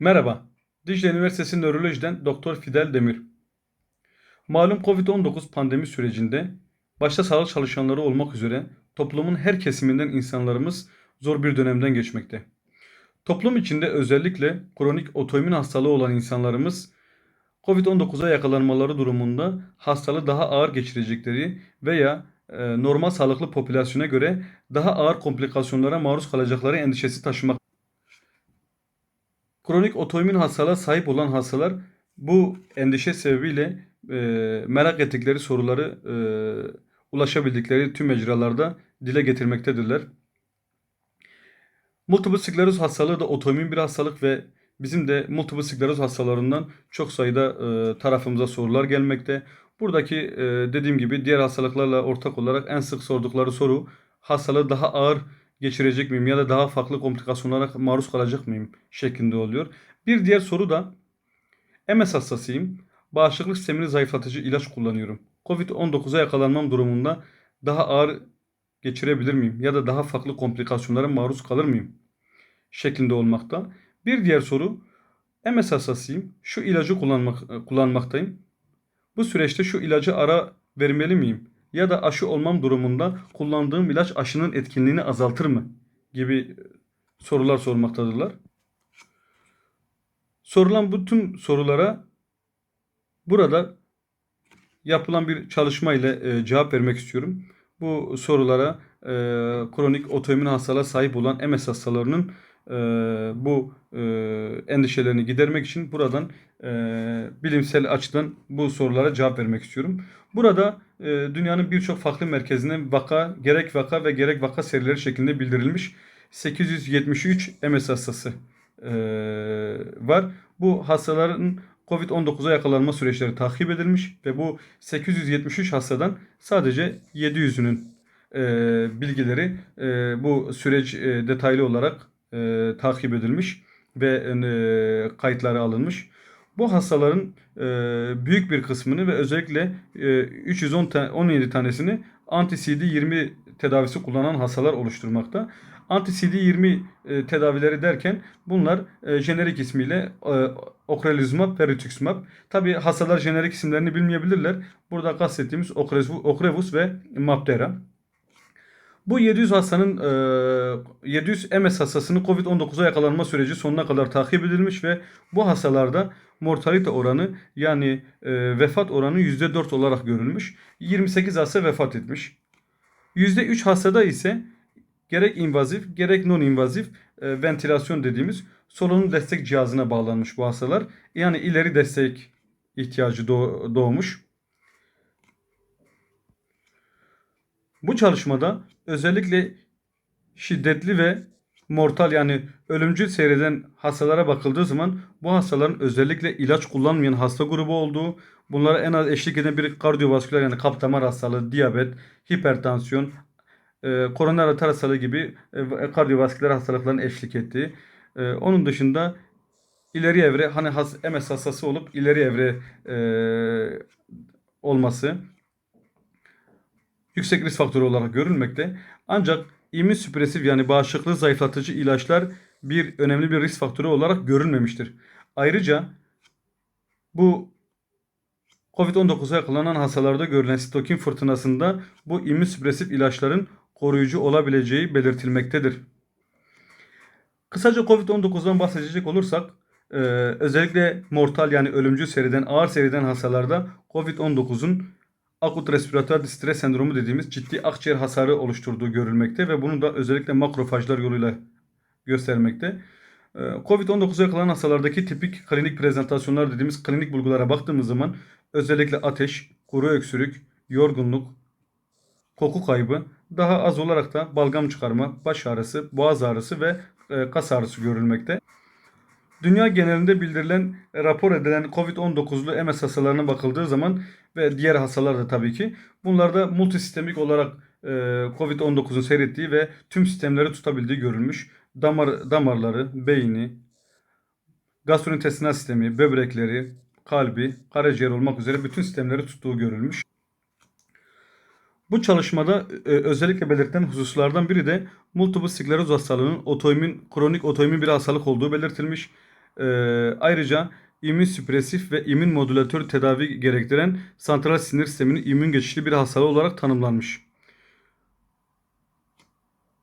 Merhaba, Dicle Üniversitesi Nörolojiden Doktor Fidel Demir. Malum Covid-19 pandemi sürecinde başta sağlık çalışanları olmak üzere toplumun her kesiminden insanlarımız zor bir dönemden geçmekte. Toplum içinde özellikle kronik otoimmün hastalığı olan insanlarımız Covid-19'a yakalanmaları durumunda hastalığı daha ağır geçirecekleri veya e, normal sağlıklı popülasyona göre daha ağır komplikasyonlara maruz kalacakları endişesi taşımak. Kronik otoimmün hastalığa sahip olan hastalar bu endişe sebebiyle e, merak ettikleri soruları e, ulaşabildikleri tüm mecralarda dile getirmektedirler. Multiple skleroz hastalığı da otoimmün bir hastalık ve bizim de multiple skleroz hastalarından çok sayıda e, tarafımıza sorular gelmekte. Buradaki e, dediğim gibi diğer hastalıklarla ortak olarak en sık sordukları soru hastalığı daha ağır geçirecek miyim ya da daha farklı komplikasyonlara maruz kalacak mıyım şeklinde oluyor. Bir diğer soru da MS hastasıyım. Bağışıklık sistemini zayıflatıcı ilaç kullanıyorum. Covid-19'a yakalanmam durumunda daha ağır geçirebilir miyim ya da daha farklı komplikasyonlara maruz kalır mıyım şeklinde olmakta. Bir diğer soru MS hastasıyım. Şu ilacı kullanmak, kullanmaktayım. Bu süreçte şu ilacı ara vermeli miyim? Ya da aşı olmam durumunda kullandığım ilaç aşının etkinliğini azaltır mı? Gibi sorular sormaktadırlar. Sorulan bu tüm sorulara burada yapılan bir çalışma ile e, cevap vermek istiyorum. Bu sorulara e, kronik otoimmün hastalığa sahip olan MS hastalarının e, bu e, endişelerini gidermek için buradan e, bilimsel açıdan bu sorulara cevap vermek istiyorum. Burada e, dünyanın birçok farklı merkezine vaka, gerek vaka ve gerek vaka serileri şeklinde bildirilmiş 873 MS hastası e, var. Bu hastaların Covid-19'a yakalanma süreçleri takip edilmiş ve bu 873 hastadan sadece 700'ünün e, bilgileri e, bu süreç e, detaylı olarak e, takip edilmiş ve e, kayıtları alınmış. Bu hastaların e, büyük bir kısmını ve özellikle e, 310 ta- 17 tanesini anti-CD20 tedavisi kullanan hastalar oluşturmakta. Anti-CD20 e, tedavileri derken bunlar e, jenerik ismiyle e, Ocrelizumab ve Rituximab. Tabi hastalar jenerik isimlerini bilmeyebilirler. Burada kastettiğimiz Ocrevus ve Maptera. Bu 700 hastanın e, 700 MS hastasının COVID-19'a yakalanma süreci sonuna kadar takip edilmiş ve bu hastalarda mortalite oranı yani e, vefat oranı %4 olarak görülmüş. 28 hasta vefat etmiş. %3 hastada ise gerek invazif gerek non invazif e, ventilasyon dediğimiz solunum destek cihazına bağlanmış bu hastalar. Yani ileri destek ihtiyacı doğ- doğmuş. Bu çalışmada özellikle şiddetli ve mortal yani ölümcül seyreden hastalara bakıldığı zaman bu hastaların özellikle ilaç kullanmayan hasta grubu olduğu, bunlara en az eşlik eden bir kardiyovasküler yani kalp damar hastalığı, diyabet, hipertansiyon, e, koroner arter hastalığı gibi e, kardiyovasküler hastalıkların eşlik ettiği. E, onun dışında ileri evre hani has, MS hastası olup ileri evre e, olması yüksek risk faktörü olarak görülmekte. Ancak immünsüpresif yani bağışıklığı zayıflatıcı ilaçlar bir önemli bir risk faktörü olarak görülmemiştir. Ayrıca bu COVID-19'a yakalanan hastalarda görülen sitokin fırtınasında bu immünsüpresif ilaçların koruyucu olabileceği belirtilmektedir. Kısaca COVID-19'dan bahsedecek olursak e, özellikle mortal yani ölümcül seriden ağır seriden hastalarda COVID-19'un akut respiratuar distres sendromu dediğimiz ciddi akciğer hasarı oluşturduğu görülmekte ve bunu da özellikle makrofajlar yoluyla göstermekte. Ee, Covid-19'a yakalanan hastalardaki tipik klinik prezentasyonlar dediğimiz klinik bulgulara baktığımız zaman özellikle ateş, kuru öksürük, yorgunluk, koku kaybı, daha az olarak da balgam çıkarma, baş ağrısı, boğaz ağrısı ve e, kas ağrısı görülmekte. Dünya genelinde bildirilen, e, rapor edilen COVID-19'lu MS hastalarına bakıldığı zaman ve diğer hastalar da tabii ki bunlarda multisistemik olarak e, COVID-19'un seyrettiği ve tüm sistemleri tutabildiği görülmüş. Damar damarları, beyni, gastrointestinal sistemi, böbrekleri, kalbi, karaciğer olmak üzere bütün sistemleri tuttuğu görülmüş. Bu çalışmada e, özellikle belirtilen hususlardan biri de multiple skleroz hastalığının otoimmün, kronik otoimmün bir hastalık olduğu belirtilmiş. Ee, ayrıca immünsüpresif ve immün modülatör tedavi gerektiren santral sinir sisteminin immün geçişli bir hastalığı olarak tanımlanmış.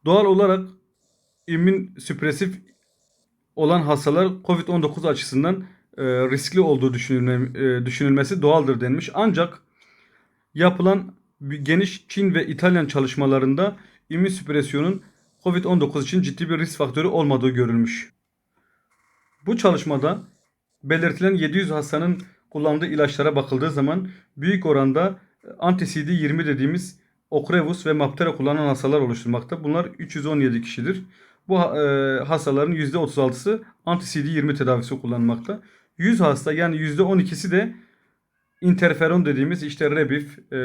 Doğal olarak immün süpresif olan hastalar COVID-19 açısından e, riskli olduğu düşünülme, e, düşünülmesi doğaldır denmiş. Ancak yapılan geniş Çin ve İtalyan çalışmalarında immünsüpresyonun COVID-19 için ciddi bir risk faktörü olmadığı görülmüş. Bu çalışmada belirtilen 700 hastanın kullandığı ilaçlara bakıldığı zaman büyük oranda anti-CD20 dediğimiz Ocrevus ve Maptera kullanan hastalar oluşturmakta. Bunlar 317 kişidir. Bu e, hastaların %36'sı anti-CD20 tedavisi kullanmakta. 100 hasta yani %12'si de interferon dediğimiz işte Rebif, e,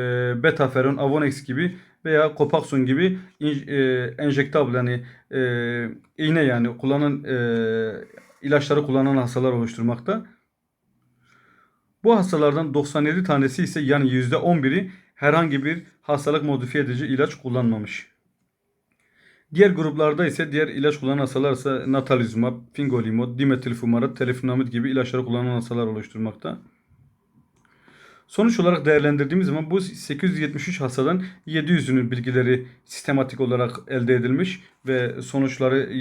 Betaferon, Avonex gibi veya Copaxone gibi in, e, yani e, iğne yani kullanan e, ilaçları kullanan hastalar oluşturmakta. Bu hastalardan 97 tanesi ise yani %11'i herhangi bir hastalık modifiye edici ilaç kullanmamış. Diğer gruplarda ise diğer ilaç kullanan hastalar ise natalizumab, fingolimod, dimetilfumarat, telifenamid gibi ilaçları kullanan hastalar oluşturmakta. Sonuç olarak değerlendirdiğimiz zaman bu 873 hastadan 700'ünün bilgileri sistematik olarak elde edilmiş ve sonuçları e,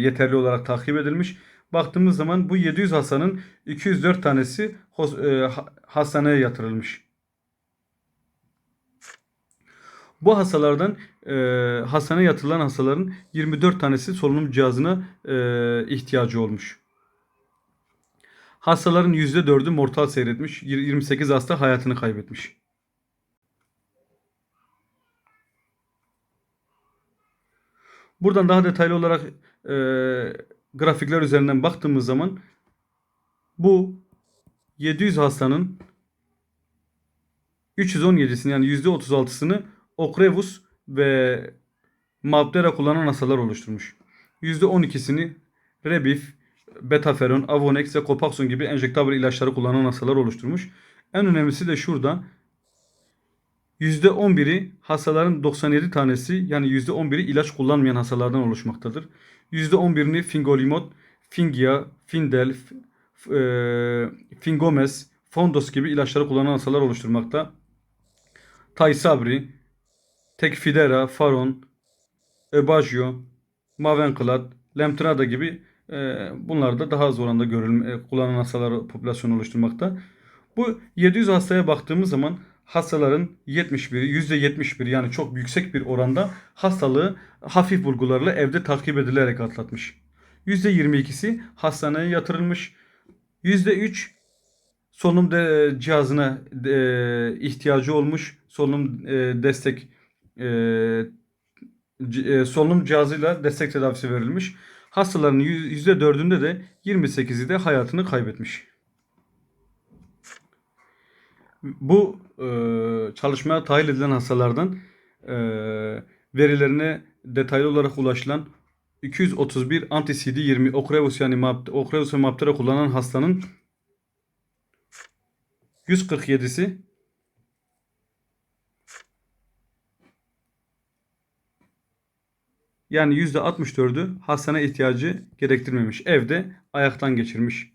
yeterli olarak takip edilmiş. Baktığımız zaman bu 700 hastanın 204 tanesi e, hastaneye yatırılmış. Bu hastalardan e, hastaneye yatırılan hastaların 24 tanesi solunum cihazına e, ihtiyacı olmuş. Hastaların %4'ü mortal seyretmiş. 28 hasta hayatını kaybetmiş. Buradan daha detaylı olarak e, grafikler üzerinden baktığımız zaman bu 700 hastanın 317'sini yani %36'sını Ocrevus ve Mabdera kullanan hastalar oluşturmuş. %12'sini Rebif, Betaferon, Avonex ve Copaxone gibi enjektable ilaçları kullanan hastalar oluşturmuş. En önemlisi de şurada. %11'i hastaların 97 tanesi yani %11'i ilaç kullanmayan hastalardan oluşmaktadır. %11'ini Fingolimod, Fingia, Findel, e, Fingomes, Fondos gibi ilaçları kullanan hastalar oluşturmakta. Taysabri, Tekfidera, Faron, Ebagio, Mavenclad, Lemtrada gibi e, bunlar da daha az oranda görülme, e, kullanan hastalar popülasyonu oluşturmakta. Bu 700 hastaya baktığımız zaman hastaların 71'i %71 yani çok yüksek bir oranda hastalığı hafif bulgularla evde takip edilerek atlatmış. %22'si hastaneye yatırılmış. %3 solunum de, cihazına e, ihtiyacı olmuş. Solunum e, destek e, e, solunum cihazıyla destek tedavisi verilmiş. Hastaların %4'ünde de 28'i de hayatını kaybetmiş. Bu e, çalışmaya dahil edilen hastalardan e, verilerine detaylı olarak ulaşılan 231 anti-CD20 Ocrevus yani Ocrevus ve Maptera kullanan hastanın 147'si Yani %64'ü hastane ihtiyacı gerektirmemiş. Evde ayaktan geçirmiş.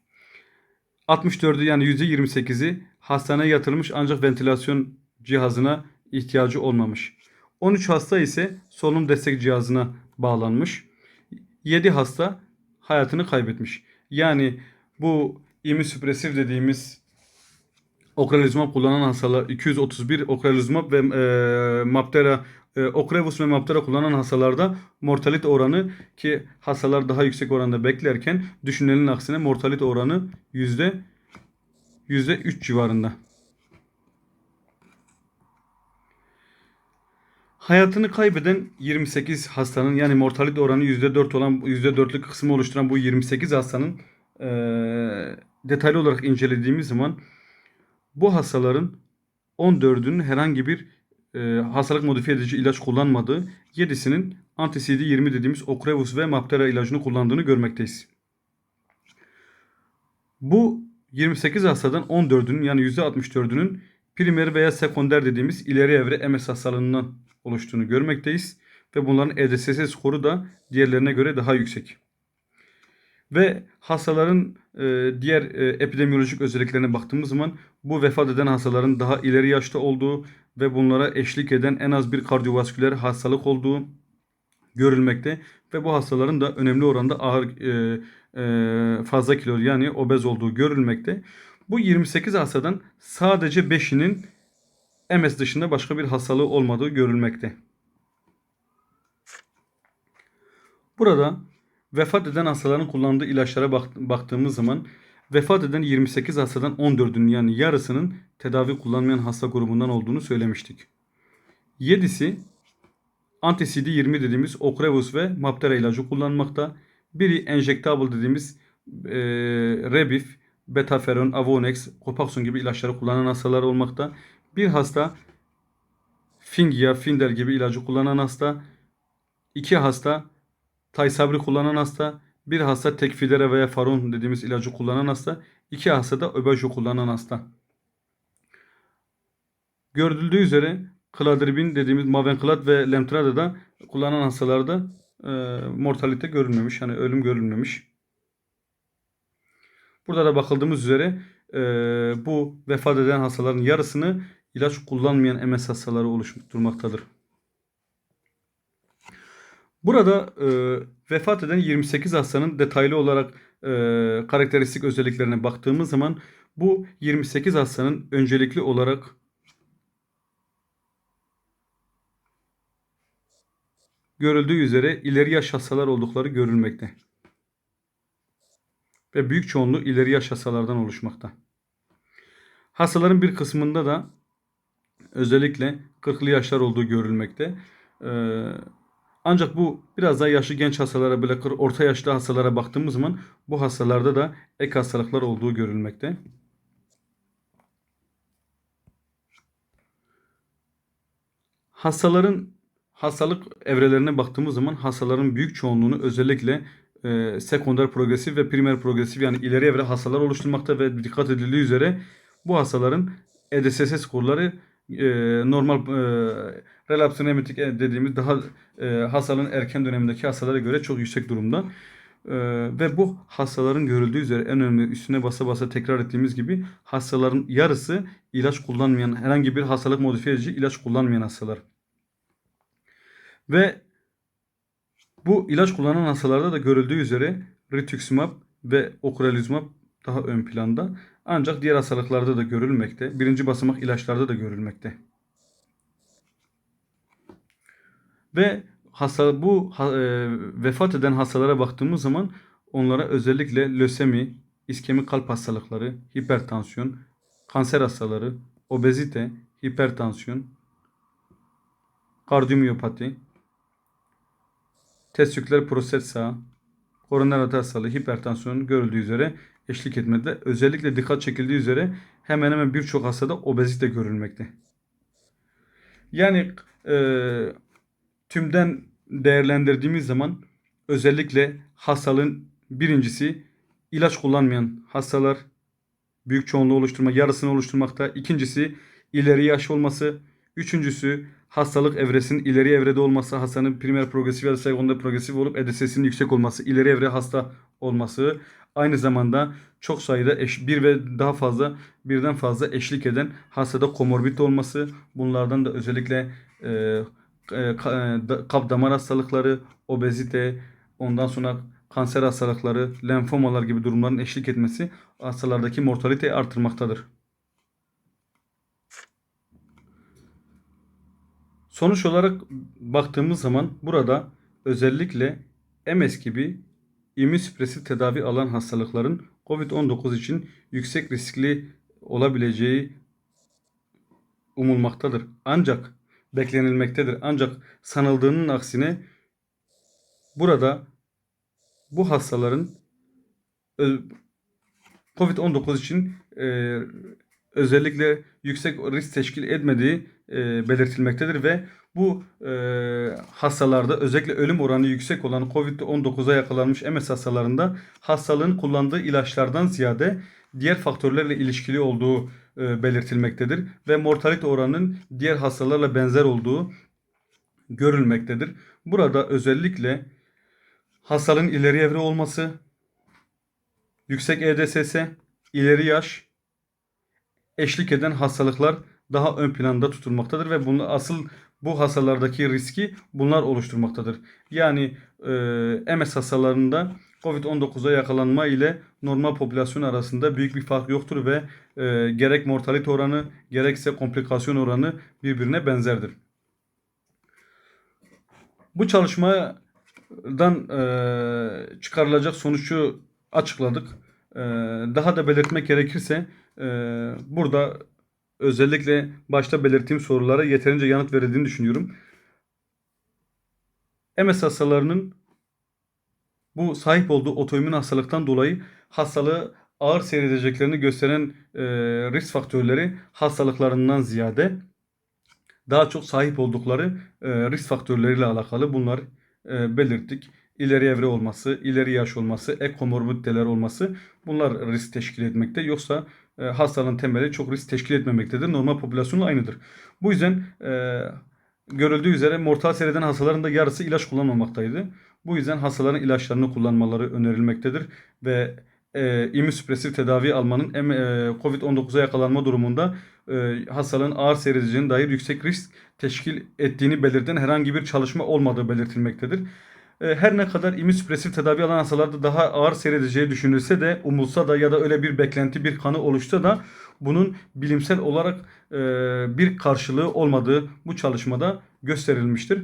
64'ü yani %28'i hastaneye yatırılmış ancak ventilasyon cihazına ihtiyacı olmamış. 13 hasta ise solunum destek cihazına bağlanmış. 7 hasta hayatını kaybetmiş. Yani bu immünsüpresif dediğimiz okralizumab kullanan hastalar 231 okralizumab ve e, Maptera e, Ocrevus ve Maptera kullanan hastalarda mortalite oranı ki hastalar daha yüksek oranda beklerken düşünülenin aksine mortalite oranı yüzde yüzde 3 civarında. Hayatını kaybeden 28 hastanın yani mortalite oranı %4 olan %4'lük kısmı oluşturan bu 28 hastanın e, detaylı olarak incelediğimiz zaman bu hastaların 14'ünün herhangi bir e, hastalık modifiye edici ilaç kullanmadığı, 7'sinin anti-CD20 dediğimiz Ocrevus ve Maptera ilacını kullandığını görmekteyiz. Bu 28 hastadan 14'ünün yani %64'ünün primer veya sekonder dediğimiz ileri evre MS hastalığından oluştuğunu görmekteyiz. Ve bunların EDSS skoru da diğerlerine göre daha yüksek. Ve hastaların e, diğer e, epidemiolojik özelliklerine baktığımız zaman bu vefat eden hastaların daha ileri yaşta olduğu ve bunlara eşlik eden en az bir kardiyovasküler hastalık olduğu görülmekte ve bu hastaların da önemli oranda ağır e, e, fazla kilo yani obez olduğu görülmekte. Bu 28 hastadan sadece 5'inin MS dışında başka bir hastalığı olmadığı görülmekte. Burada vefat eden hastaların kullandığı ilaçlara bak- baktığımız zaman vefat eden 28 hastadan 14'ünün yani yarısının tedavi kullanmayan hasta grubundan olduğunu söylemiştik. 7'si anti-CD20 dediğimiz Ocrevus ve Maptera ilacı kullanmakta. Biri enjectable dediğimiz e, Rebif, Betaferon, Avonex, Copaxone gibi ilaçları kullanan hastalar olmakta. Bir hasta Fingia, Findel gibi ilacı kullanan hasta. iki hasta Taysabri kullanan hasta. Bir hasta Tekfidera veya Faron dediğimiz ilacı kullanan hasta. iki hasta da Öbejo kullanan hasta. Görüldüğü üzere Kladribin dediğimiz Mavenclad ve Lemtrada'da kullanan hastalarda e, mortalite görülmemiş. Yani ölüm görülmemiş. Burada da bakıldığımız üzere e, bu vefat eden hastaların yarısını ilaç kullanmayan MS hastaları oluşturmaktadır. Burada e, vefat eden 28 hastanın detaylı olarak e, karakteristik özelliklerine baktığımız zaman bu 28 hastanın öncelikli olarak görüldüğü üzere ileri yaş hastalar oldukları görülmekte. Ve büyük çoğunluğu ileri yaş hastalardan oluşmakta. Hastaların bir kısmında da özellikle 40'lı yaşlar olduğu görülmekte. Ee, ancak bu biraz daha yaşlı genç hastalara böyle kır- orta yaşlı hastalara baktığımız zaman bu hastalarda da ek hastalıklar olduğu görülmekte. Hastaların hastalık evrelerine baktığımız zaman hastaların büyük çoğunluğunu özellikle e, sekonder progresif ve primer progresif yani ileri evre hastalar oluşturmakta ve dikkat edildiği üzere bu hastaların EDSS skorları e, normal e, relapsın emetik dediğimiz daha e, hastalığın erken dönemindeki hastalara göre çok yüksek durumda. E, ve bu hastaların görüldüğü üzere en önemli üstüne basa basa tekrar ettiğimiz gibi hastaların yarısı ilaç kullanmayan herhangi bir hastalık modifiye edici ilaç kullanmayan hastalar. Ve bu ilaç kullanan hastalarda da görüldüğü üzere rituximab ve ocrelizumab daha ön planda. Ancak diğer hastalıklarda da görülmekte. Birinci basamak ilaçlarda da görülmekte. Ve hasta bu e, vefat eden hastalara baktığımız zaman onlara özellikle lösemi, iskemik kalp hastalıkları, hipertansiyon, kanser hastaları, obezite, hipertansiyon, kardiyomiyopati, testiküler prostat sağı, koroner hastalığı, hipertansiyon görüldüğü üzere eşlik etmede. Özellikle dikkat çekildiği üzere hemen hemen birçok hastada obezite görülmekte. Yani e, tümden değerlendirdiğimiz zaman özellikle hastalığın birincisi ilaç kullanmayan hastalar büyük çoğunluğu oluşturma, yarısını oluşturmakta. İkincisi ileri yaş olması. Üçüncüsü hastalık evresinin ileri evrede olması, hastanın primer progresif ya da sekonder progresif olup EDS'sinin yüksek olması, ileri evre hasta olması. Aynı zamanda çok sayıda eş, bir ve daha fazla birden fazla eşlik eden hastada komorbid olması. Bunlardan da özellikle e, e, ka- e, damar hastalıkları, obezite, ondan sonra kanser hastalıkları, lenfomalar gibi durumların eşlik etmesi hastalardaki mortaliteyi artırmaktadır. Sonuç olarak baktığımız zaman burada özellikle MS gibi immünsüpresif tedavi alan hastalıkların COVID-19 için yüksek riskli olabileceği umulmaktadır. Ancak beklenilmektedir. Ancak sanıldığının aksine burada bu hastaların ö- COVID-19 için e, özellikle yüksek risk teşkil etmediği e, belirtilmektedir ve bu e, hastalarda özellikle ölüm oranı yüksek olan COVID-19'a yakalanmış MS hastalarında hastalığın kullandığı ilaçlardan ziyade diğer faktörlerle ilişkili olduğu e, belirtilmektedir ve mortalite oranının diğer hastalarla benzer olduğu görülmektedir. Burada özellikle hastalığın ileri evre olması, yüksek EDSS, ileri yaş, eşlik eden hastalıklar daha ön planda tutulmaktadır ve bunu asıl bu hastalardaki riski bunlar oluşturmaktadır. Yani e, MS hastalarında COVID-19'a yakalanma ile normal popülasyon arasında büyük bir fark yoktur ve e, gerek mortalite oranı gerekse komplikasyon oranı birbirine benzerdir. Bu çalışmadan e, çıkarılacak sonucu açıkladık. E, daha da belirtmek gerekirse burada özellikle başta belirttiğim sorulara yeterince yanıt verildiğini düşünüyorum. MS hastalarının bu sahip olduğu otoimmün hastalıktan dolayı hastalığı ağır seyredeceklerini gösteren e, risk faktörleri hastalıklarından ziyade daha çok sahip oldukları e, risk faktörleriyle alakalı bunlar e, belirttik. İleri evre olması, ileri yaş olması, ek komorbiditeler olması bunlar risk teşkil etmekte. Yoksa e, hastalığın temeli çok risk teşkil etmemektedir. Normal popülasyonla aynıdır. Bu yüzden e, görüldüğü üzere mortal seyreden hastaların da yarısı ilaç kullanmamaktaydı. Bu yüzden hastaların ilaçlarını kullanmaları önerilmektedir ve e, immünsüpresif tedavi almanın e, COVID-19'a yakalanma durumunda e, hastalığın ağır seyredeceğine dair yüksek risk teşkil ettiğini belirten herhangi bir çalışma olmadığı belirtilmektedir. E, her ne kadar immünsüpresif tedavi alan hastalarda daha ağır seyredeceği düşünülse de umulsa da ya da öyle bir beklenti bir kanı oluşsa da bunun bilimsel olarak e, bir karşılığı olmadığı bu çalışmada gösterilmiştir.